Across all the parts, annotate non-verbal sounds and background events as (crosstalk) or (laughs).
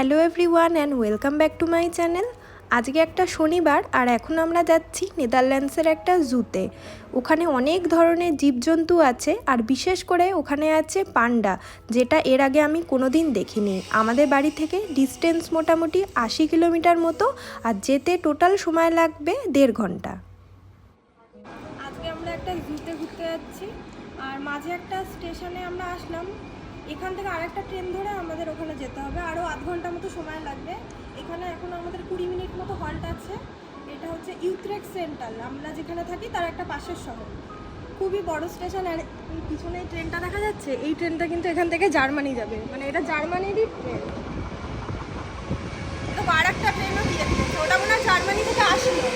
Hello everyone and welcome back to my channel. আজকে একটা শনিবার আর এখন আমরা যাচ্ছি নেদারল্যান্ডসের একটা জুতে। ওখানে অনেক ধরনের জীবজন্তু আছে আর বিশেষ করে ওখানে আছে পান্ডা, যেটা এর আগে আমি কোনো দিন দেখিনি। আমাদের বাড়ি থেকে ডিস্টেন্স মোটামুটি আশি কিলোমিটার মতো আর যেতে টোটাল সময় লাগবে দেড় ঘণ্টা। আজকে আমরা একটা জুতে ঘুরতে যাচ্ছি আর মাঝে একটা স্টেশনে আমরা আসলাম। এখান থেকে আরেকটা ট্রেন ধরে আমাদের ওখানে যেতে হবে। আরও আধ ঘণ্টা মতো সময় লাগবে। এখানে এখন আমাদের কুড়ি মিনিট মতো হল্ট আছে। এটা হচ্ছে ইউথ্রেক সেন্ট্রাল আমরা যেখানে থাকি তার একটা পাশের শহর। খুবই বড় স্টেশন আর পিছনে এই ট্রেনটা দেখা যাচ্ছে? এই ট্রেনটা কিন্তু এখান থেকে জার্মানি যাবে। মানে এটা জার্মানিরই ট্রেন। তো ট্রেনও দিয়ে ওটা মনে হয় জার্মানি থেকে আসলো।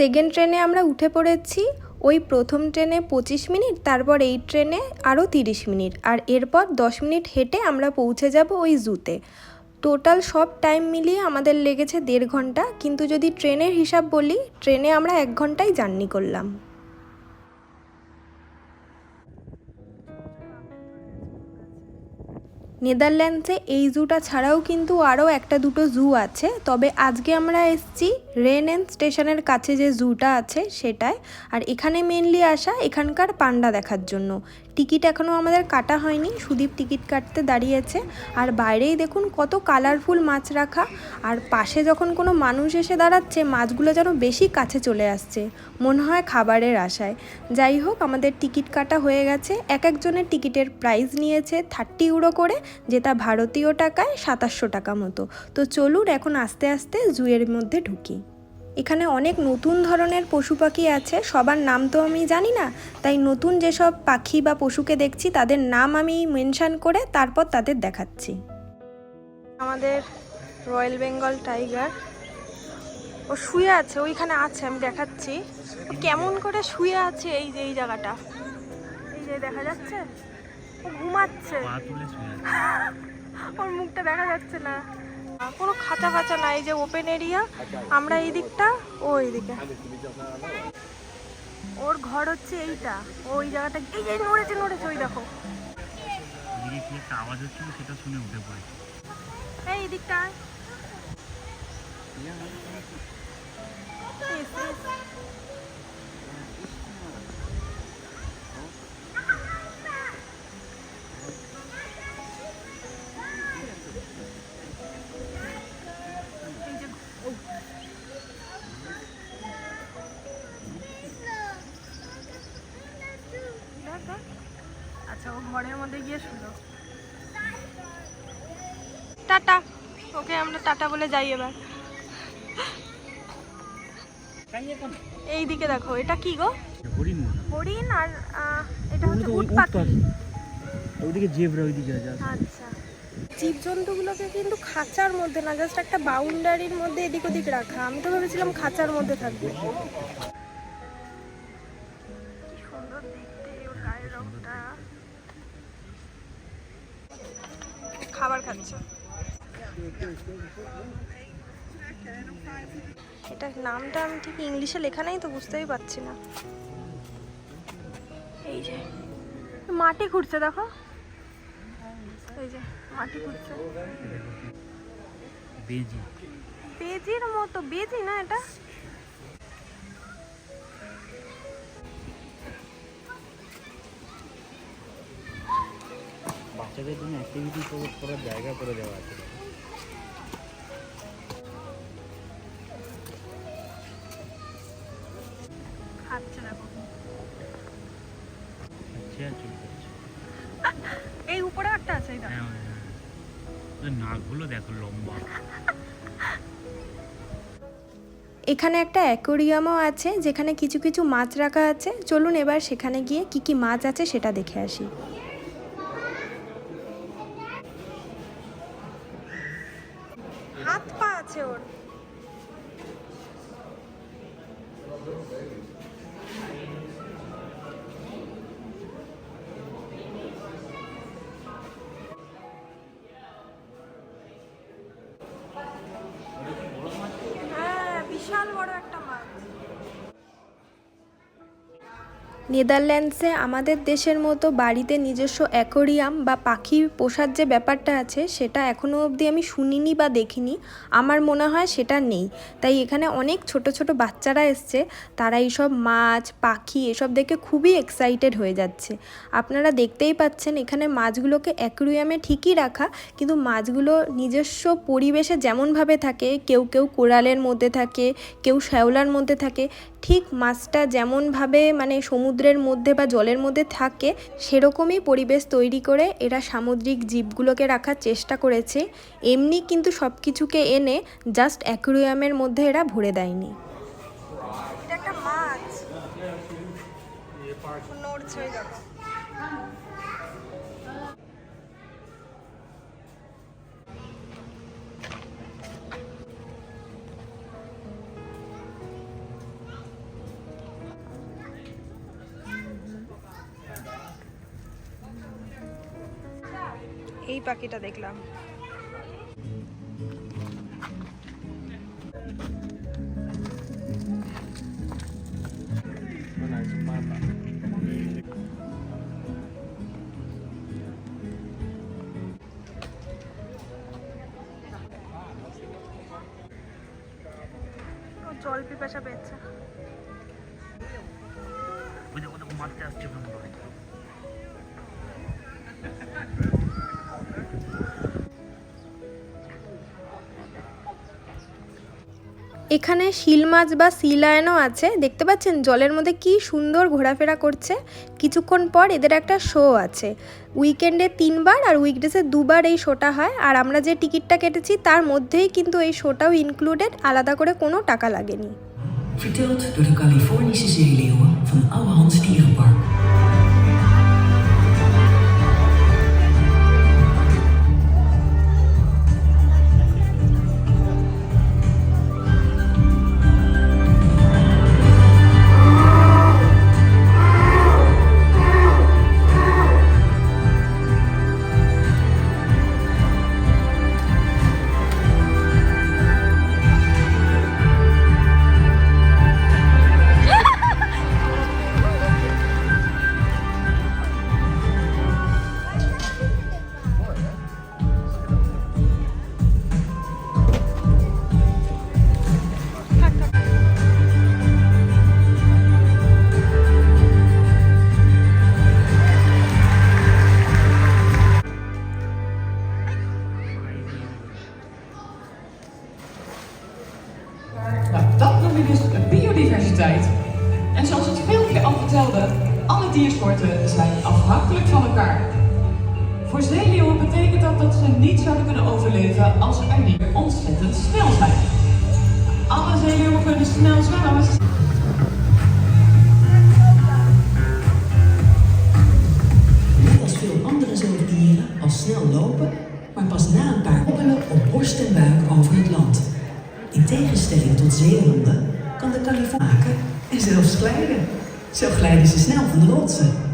সেকেন্ড ট্রেনে আমরা উঠে পড়েছি, ওই প্রথম ট্রেনে পঁচিশ মিনিট, তারপর এই ট্রেনে আরও তিরিশ মিনিট, আর এরপর দশ মিনিট হেঁটে আমরা পৌঁছে যাব ওই জুতে। টোটাল সব টাইম মিলিয়ে আমাদের লেগেছে দেড় ঘণ্টা, কিন্তু যদি ট্রেনের হিসাব বলি, ট্রেনে আমরা এক ঘন্টায় জার্নি করলাম। নেদারল্যান্ডসে এই জুটা ছাড়াও কিন্তু আরও একটা দুটো জু আছে। তবে আজকে আমরা এসছি রেন স্টেশনের কাছে যে জুটা আছে সেটায়। আর এখানে মেনলি আসা এখানকার পান্ডা দেখার জন্য। টিকিট এখনও আমাদের কাটা হয়নি। সুদীপ টিকিট কাটতে দাঁড়িয়েছে। আর বাইরেই দেখুন কত কালারফুল মাছ রাখা। আর পাশে যখন কোনো মানুষ এসে দাঁড়াচ্ছে, মাছগুলো যেন বেশি কাছে চলে আসছে। মনে হয় খাবারের আশায়। যাই হোক, আমাদের টিকিট কাটা হয়ে গেছে। এক একজনের টিকিটের প্রাইস নিয়েছে থার্টি ইউরো করে, যেটা ভারতীয় টাকায় সাতাশশো টাকা মতো। তো চলুন এখন আস্তে আস্তে জুয়ের মধ্যে ঢুকি। এখানে অনেক নতুন ধরনের পশু পাখি আছে সবার নাম তো আমি জানি না। তাই নতুন যেসব পাখি বা পশুকে দেখছি তাদের নাম আমি মেনশান করে তারপর তাদের দেখাচ্ছি। আমাদের রয়্যাল বেঙ্গল টাইগার। ও শুয়ে আছে ওইখানে আছে আমি দেখাচ্ছি। কেমন করে শুয়ে আছে এই যে এই জায়গাটা। এই যে দেখা যাচ্ছে? ও ঘুমাচ্ছে। (laughs) ওর মুখটা দেখা যাচ্ছে না। কোনো খাঁচা ফাঁচা নাই যে ওপেন এরিয়া আমরা এই দিকটা, ও এই দিকে। ওর ঘর হচ্ছে এইটা ওই জায়গাটা, এই যে নড়েছে নড়েছে, ওই দেখো। আওয়াজ হচ্ছিল সেটা শুনে উঠে পড়েছে এই। দিকটা। গিয়ে শুলো টাটা। ওকে আমরা টাটা বলে যাই এবার। এই দিকে দেখো এটা কি গো? হরিণ হরিণ আর এটা হচ্ছে উট পাখি। ওইদিকে জেব্রা ওইদিকে আছে। আচ্ছা। জীবজন্তুগুলোকে কিন্তু খাঁচার মধ্যে না জাস্ট একটা বাউন্ডারির মধ্যে এদিক ওদিক রাখা। আমি তো ভেবেছিলাম খাঁচার মধ্যে থাকবে। ইংলিশে লেখা নেই তো বুঝতেই পারছি না। এই যে। মাটি ঘুরছে দেখো। এই যে মাটি ঘুরছে বেজি। বেজির মতো বেজি না এটা? বাচ্চাদের জন্য অ্যাক্টিভিটি করার জায়গা করে দেওয়া আছে। এখানে একটা অ্যাকোরিয়ামও আছে, যেখানে কিছু কিছু মাছ রাখা আছে। চলুন এবার সেখানে গিয়ে কি কি মাছ আছে সেটা দেখে আসি। হাত পা আছে ওর। নেদারল্যান্ডসে আমাদের দেশের মতো বাড়িতে নিজস্ব অ্যাকোরিয়াম বা পাখি পোষার যে ব্যাপারটা আছে, সেটা এখনও অবধি আমি শুনিনি বা দেখিনি। আমার মনে হয় সেটা নেই। তাই এখানে অনেক ছোট ছোট বাচ্চারা এসছে, তারা এইসব মাছ, পাখি এসব দেখে খুবই এক্সাইটেড হয়ে যাচ্ছে। আপনারা দেখতেই পাচ্ছেন, এখানে মাছগুলোকে অ্যাকোরিয়ামে ঠিকই রাখা, কিন্তু মাছগুলো নিজস্ব পরিবেশে যেমনভাবে থাকে, কেউ কেউ কোরালের মধ্যে থাকে, কেউ শ্যাওলার মধ্যে থাকে ঠিক মাছটা যেমনভাবে মানে সমুদ্রের মধ্যে বা জলের মধ্যে থাকে, সেরকমই পরিবেশ তৈরি করে এরা সামুদ্রিক জীবগুলোকে রাখার চেষ্টা করেছে। এমনি কিন্তু সব কিছুকে এনে জাস্ট অ্যাকুরিয়ামের মধ্যে এরা ভরে দেয়নি। এই পাখিটা দেখলাম। জল পিপাসা পেয়েছে। মারতে আসছে এখানে শিল মাছ বা সি লায়নও আছে। দেখতে পাচ্ছেন, জলের মধ্যে কি সুন্দর ঘোরাফেরা করছে। কিছুক্ষণ পর এদের একটা শো আছে। উইকেন্ডে তিনবার আর উইকডেসে দুবার এই শোটা হয়। আর আমরা যে টিকিটটা কেটেছি, তার মধ্যেই কিন্তু এই শোটাও ইনক্লুডেড আলাদা করে কোনো টাকা লাগেনি। Verteld door de Californische zeeleeuwen van Ouwehands Dierenpark. En zoals het filmpje al vertelde, alle diersoorten zijn afhankelijk van elkaar. Voor zeeleeuwen betekent dat dat ze niet zouden kunnen overleven als ze er niet ontzettend snel zijn. Alle zeeleeuwen kunnen snel zwemmen, snel lopen, maar pas na een paar hobbelen op borst en buik over het land. In tegenstelling tot zeehonden kan de Californië maken en zelfs glijden. Zo glijden ze snel van de rotsen.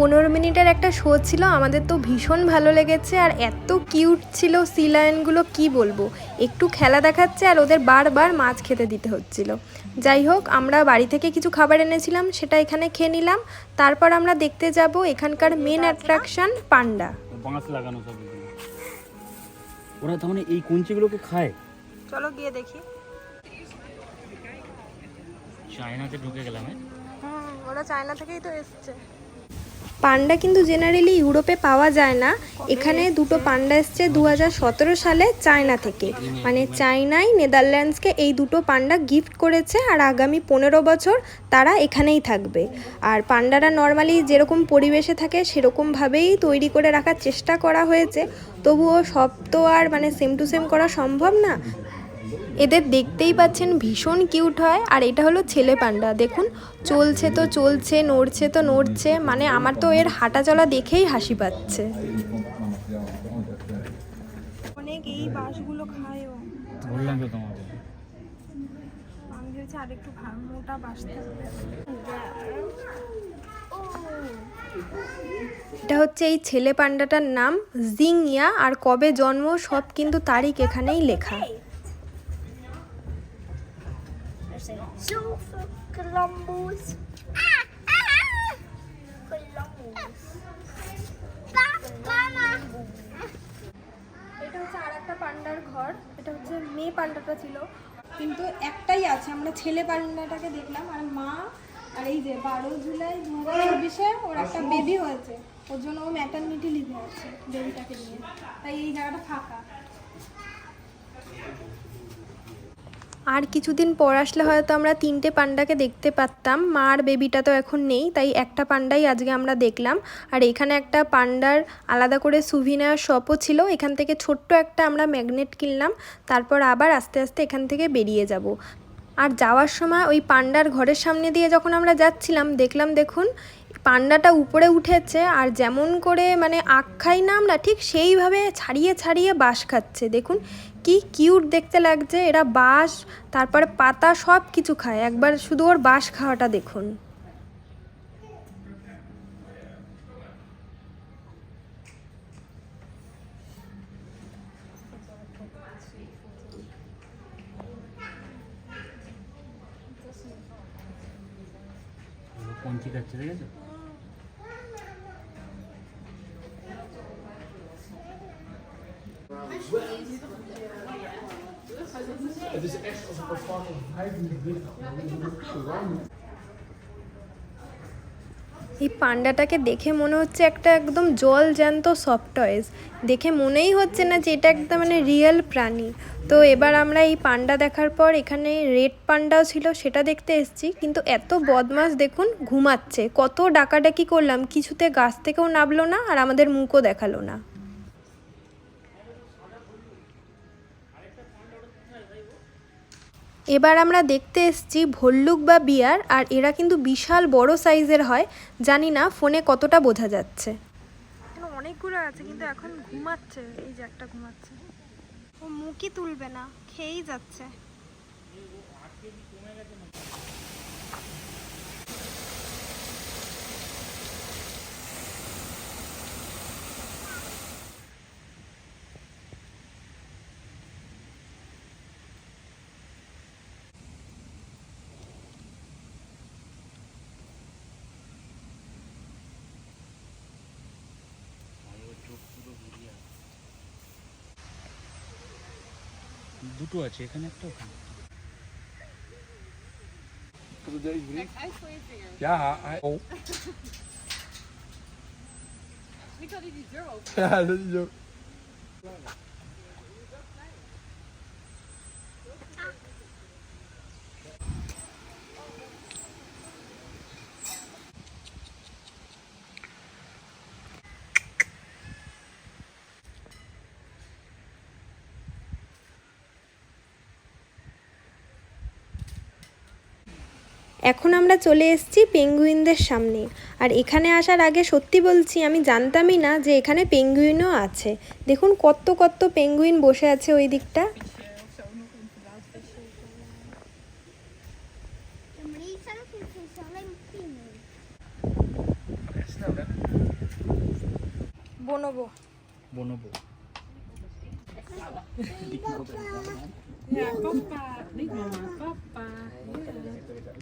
পনেরো মিনিটের একটা show ছিল আমাদের তো ভীষণ ভালো লেগেছে আর এত কিউট ছিল সি লায়নগুলো কি বলব? একটু খেলা দেখাচ্ছে আর ওদের বারবার মাছ খেতে দিতে হচ্ছিল। যাই হোক আমরা বাড়ি থেকে কিছু খাবার এনেছিলাম সেটা এখানে খেয়ে নিলাম। তারপর আমরা দেখতে যাব এখানকার মেন অ্যাট্রাকশন পান্ডা। বাঁশ লাগানো সব ওরা তার মানে এই কঞ্চিগুলোকে খায়? চলো গিয়ে দেখি। চায়নাতে ঢুকে গেলাম হ্যাঁ। ওরা চায়না থেকেই তো এসছে। পান্ডা কিন্তু জেনারেলি ইউরোপে পাওয়া যায় না। এখানে দুটো পান্ডা এসছে দু হাজার সতেরো সালে চায়না থেকে। মানে চায়নাই নেদারল্যান্ডসকে এই দুটো পান্ডা গিফট করেছে আর আগামী পনেরো বছর তারা এখানেই থাকবে। আর পান্ডারা নর্মালি যেরকম পরিবেশে থাকে, সেরকমভাবেই তৈরি করে রাখার চেষ্টা করা হয়েছে। তবুও সব তো আর মানে সেম টু সেম করা সম্ভব না। এদের দেখতেই পাচ্ছেন ভীষণ কিউট হয় আর এটা হলো ছেলে পান্ডা। দেখুন চলছে তো চলছে নড়ছে তো নড়ছে মানে আমার তো এর হাঁটা চলা দেখেই হাসি পাচ্ছে। অনেক এই বাঁশগুলো খায় ও। বললাম তো তোমাকে। আমি ভেবেছি আরেকটু ভা- মোটা বাঁশ এটা হচ্ছে এই ছেলে পান্ডাটার নাম জিংয়া আর কবে জন্ম সব কিন্তু তারিখ এখানেই লেখা। এটা হচ্ছে মেয়ে পান্ডাটা ছিল। কিন্তু একটাই আছে আমরা ছেলে পান্ডাটাকে দেখলাম আর মা আর এই যে বারো জুলাই দু হাজার চব্বিশে ওর একটা বেবি হয়েছে। ওর জন্য ও ম্যাটারনিটি লিভে আছে বেবিটাকে নিয়ে। তাই এই জায়গাটা ফাঁকা। আর কিছুদিন পর আসলে হয়তো আমরা তিনটে পান্ডাকে দেখতে পারতাম। মা আর বেবিটা তো এখন নেই, তাই একটা পান্ডাই আজকে আমরা দেখলাম। আর এখানে একটা পান্ডার আলাদা করে সুভিনার শপও ছিল, এখান থেকে ছোট্ট একটা আমরা ম্যাগনেট কিনলাম, তারপর আবার আস্তে আস্তে এখান থেকে বেরিয়ে যাব। আর যাওয়ার সময় ওই পান্ডার ঘরের সামনে দিয়ে যখন আমরা যাচ্ছিলাম, দেখলাম দেখুন, পান্ডাটা উপরে উঠেছে আর যেমন করে মানে আখ খাই না আমরা ঠিক সেইভাবে ছাড়িয়ে ছাড়িয়ে বাঁশ খাচ্ছে। দেখুন কি কিউট দেখতে লাগছে এরা বাঁশ তারপরে পাতা সব কিছু খায়। একবার শুধু ওর বাঁশ খাওয়াটা দেখুন। কঞ্চি খাচ্ছে দেখেছ এই পান্ডাটাকে দেখে মনে হচ্ছে একটা একদম জল জ্যান্ত সফট টয়েস দেখে মনেই হচ্ছে না যে এটা একদম মানে রিয়েল প্রাণী। তো এবার আমরা এই পান্ডা দেখার পর এখানে রেড পান্ডাও ছিল, সেটা দেখতে এসেছি। কিন্তু এত বদমাস দেখুন, ঘুমাচ্ছে। কত ডাকাডাকি করলাম, কিছুতে গাছ থেকেও নামলো না আর আমাদের মুখও দেখাল না। এবার আমরা দেখতে এসছি ভল্লুক বা বিয়ার আর এরা কিন্তু বিশাল বড় সাইজের হয়। জানি না ফোনে কতটা বোঝা যাচ্ছে। অনেকগুলো আছে কিন্তু এখন ঘুমাচ্ছে এই যে একটা ঘুমাচ্ছে। ও মুখই তুলবে না খেয়েই যাচ্ছে। দুটো আছে এখানে একটা ওখানে Ja, hij... Oh. Ja, dat is zo. এখন আমরা চলে এসেছি পেঙ্গুইনদের সামনে। আর এখানে আসার আগে সত্যি বলছি, আমি জানতামই না যে এখানে পেঙ্গুইনও আছে। দেখুন কত কত পেঙ্গুইন বসে আছে ওই দিকটা।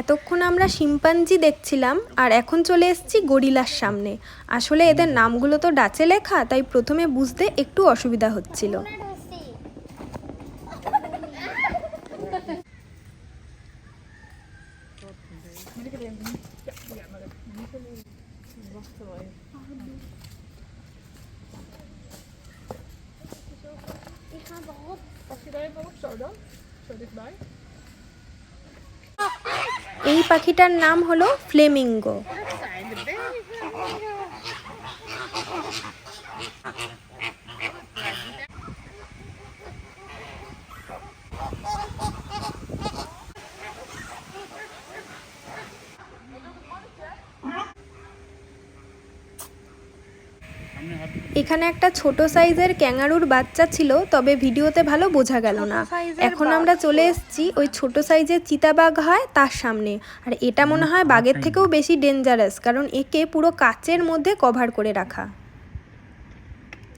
এতক্ষণ আমরা শিম্পাঞ্জি দেখছিলাম আর এখন চলে এসেছি গরিলার সামনে। আসলে এদের নামগুলো তো ডাচে লেখা তাই প্রথমে বুঝতে একটু অসুবিধা হচ্ছিল। Erop. এই পাখিটার নাম হলো ফ্লেমিঙ্গো। এখানে একটা ছোট সাইজের ক্যাঙ্গারুর বাচ্চা ছিল তবে ভিডিওতে ভালো বোঝা গেল না। এখন আমরা চলে এসেছি ওই ছোট সাইজের চিতাবাঘ হয় তার সামনে। আর এটা মনে হয় বাঘের থেকেও বেশি ডেঞ্জারাস কারণ একে পুরো কাচের মধ্যে কভার করে রাখা।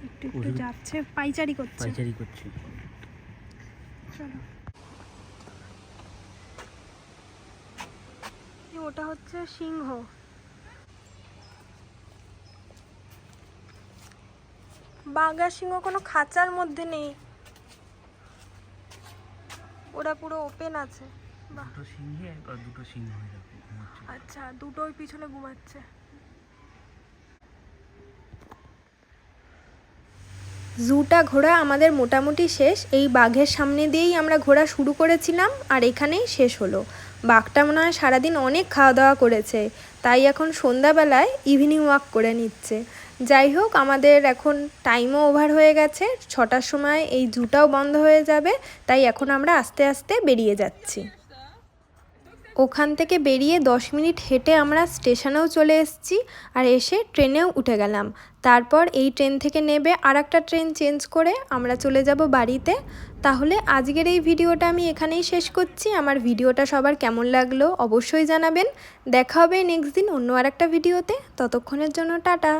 একটু একটু যাচ্ছে পাইচারি করছে। পাইচারি করছি। চলো। ওটা হচ্ছে সিংহ। বাঘ সিংহ কোনো খাঁচার মধ্যে নেই। ওরা পুরো ওপেন আছে। দুটো সিংহে আর দুটো সিংহ হয়ে আচ্ছা দুটোই পিছনে ঘুমাচ্ছে। জুটা ঘোরা আমাদের মোটামুটি শেষ। এই বাঘের সামনে দিয়েই আমরা ঘোরা শুরু করেছিলাম আর এখানেই শেষ হলো। বাঘটা মনে হয় সারাদিন অনেক খাওয়া দাওয়া করেছে তাই এখন সন্ধ্যাবেলায় ইভিনিং ওয়াক করে নিচ্ছে। যাই হোক, আমাদের এখন টাইমও ওভার হয়ে গেছে। ছটার সময় এই জুটাও বন্ধ হয়ে যাবে, তাই এখন আমরা আস্তে আস্তে বেরিয়ে যাচ্ছি। ওখান থেকে বেরিয়ে দশ মিনিট হেঁটে আমরা স্টেশনেও চলে এসেছি আর এসে ট্রেনেও উঠে গেলাম। তারপর এই ট্রেন থেকে নেবে আর একটা ট্রেন চেঞ্জ করে আমরা চলে যাব বাড়িতে। তাহলে আজকের এই ভিডিওটা আমি এখানেই শেষ করছি। আমার ভিডিওটা সবার কেমন লাগল অবশ্যই জানাবেন। দেখা হবে নেক্সট দিন অন্য আর একটা ভিডিওতে। ততক্ষণের জন্য টাটা।